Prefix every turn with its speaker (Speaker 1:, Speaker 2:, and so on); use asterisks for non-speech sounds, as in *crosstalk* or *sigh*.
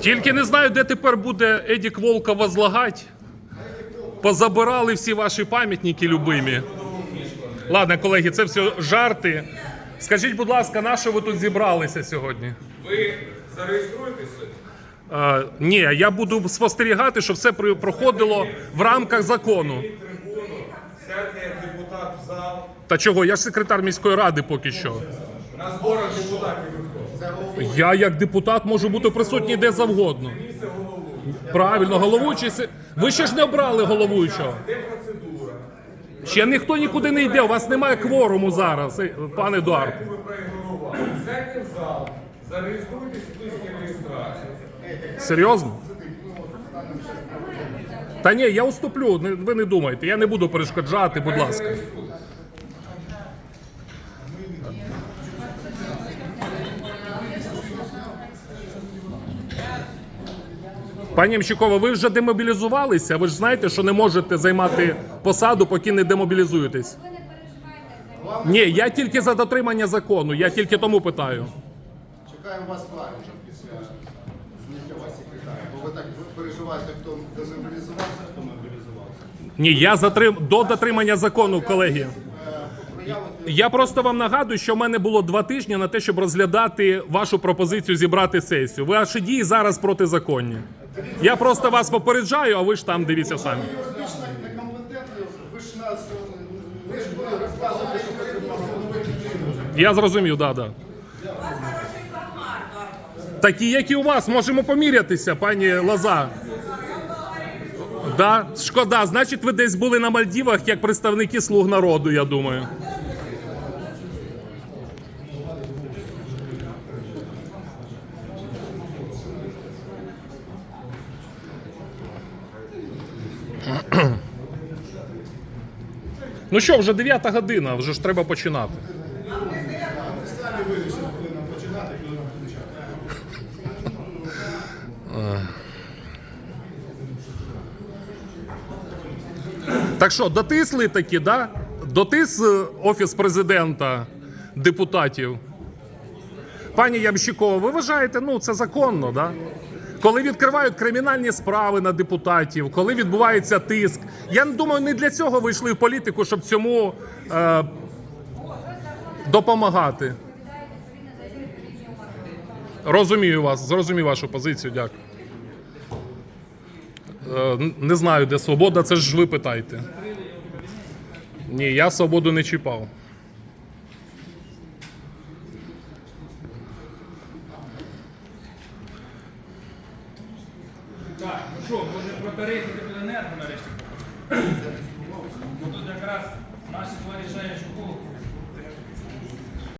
Speaker 1: Тільки не знаю, де тепер буде Едік Волка возлагати. Позабирали всі ваші пам'ятники любимі. Ладно, колеги, це все жарти. Скажіть, будь ласка, на що ви тут зібралися сьогодні?
Speaker 2: Ви зареєструєтеся?
Speaker 1: Е, ні, я буду спостерігати, щоб все при- проходило в рамках закону.
Speaker 2: Трибуну, сядьте як депутат в зал.
Speaker 1: Та чого? Я ж секретар міської ради поки що.
Speaker 2: На зборах депутатів ви?
Speaker 1: Я як депутат можу бути присутній де завгодно. Правильно, головуючий. Ви ще ж не обрали головуючого. Ще ніхто нікуди не йде. У вас немає кворуму зараз, е, пане Едуард.
Speaker 2: Проігнорували. В зал, зареєструйтесь в реєстрації.
Speaker 1: Серйозно? Та ні, я уступлю. Ви не думайте. Я не буду перешкоджати, будь ласка. Пані Мщукова, ви вже демобілізувалися? Ви ж знаєте, що не можете займати посаду, поки не демобілізуєтесь. Ні, я тільки за дотримання закону, я тільки тому питаю.
Speaker 3: Чекаємо вас клавіша після зняття вас секретаря. Бо ви так переживаєте, хто демобілізувався, хто мобілізувався.
Speaker 1: Ні, я затрим до дотримання закону, колеги. Я просто вам нагадую, що в мене було два тижні на те, щоб розглядати вашу пропозицію зібрати сесію. Ваші дії зараз протизаконні. Я просто вас попереджаю, а ви ж там дивіться самі. Я зрозумів, да, да. Такі, як і у вас, можемо помірятися, пані Лоза. Да, шкода. Значить, ви десь були на Мальдівах як представники слуг народу, я думаю. *clears throat* Ну що, вже 9 година, вже ж треба починати. *clears throat* Так що, дотисли такі, да? Дотис е, офіс президента депутатів. Пані Ямщикова, ви вважаєте, ну це законно, да? Коли відкривають кримінальні справи на депутатів, коли відбувається тиск. Я думаю, не для цього ви йшли в політику, щоб цьому е, допомагати. Розумію вас, зрозумів вашу позицію, дякую. Е, Не знаю, де свобода, це ж ви питаєте. Ні, я свободу не чіпав.
Speaker 4: Так, ну що, може про тарифи теплоенерго нарешті?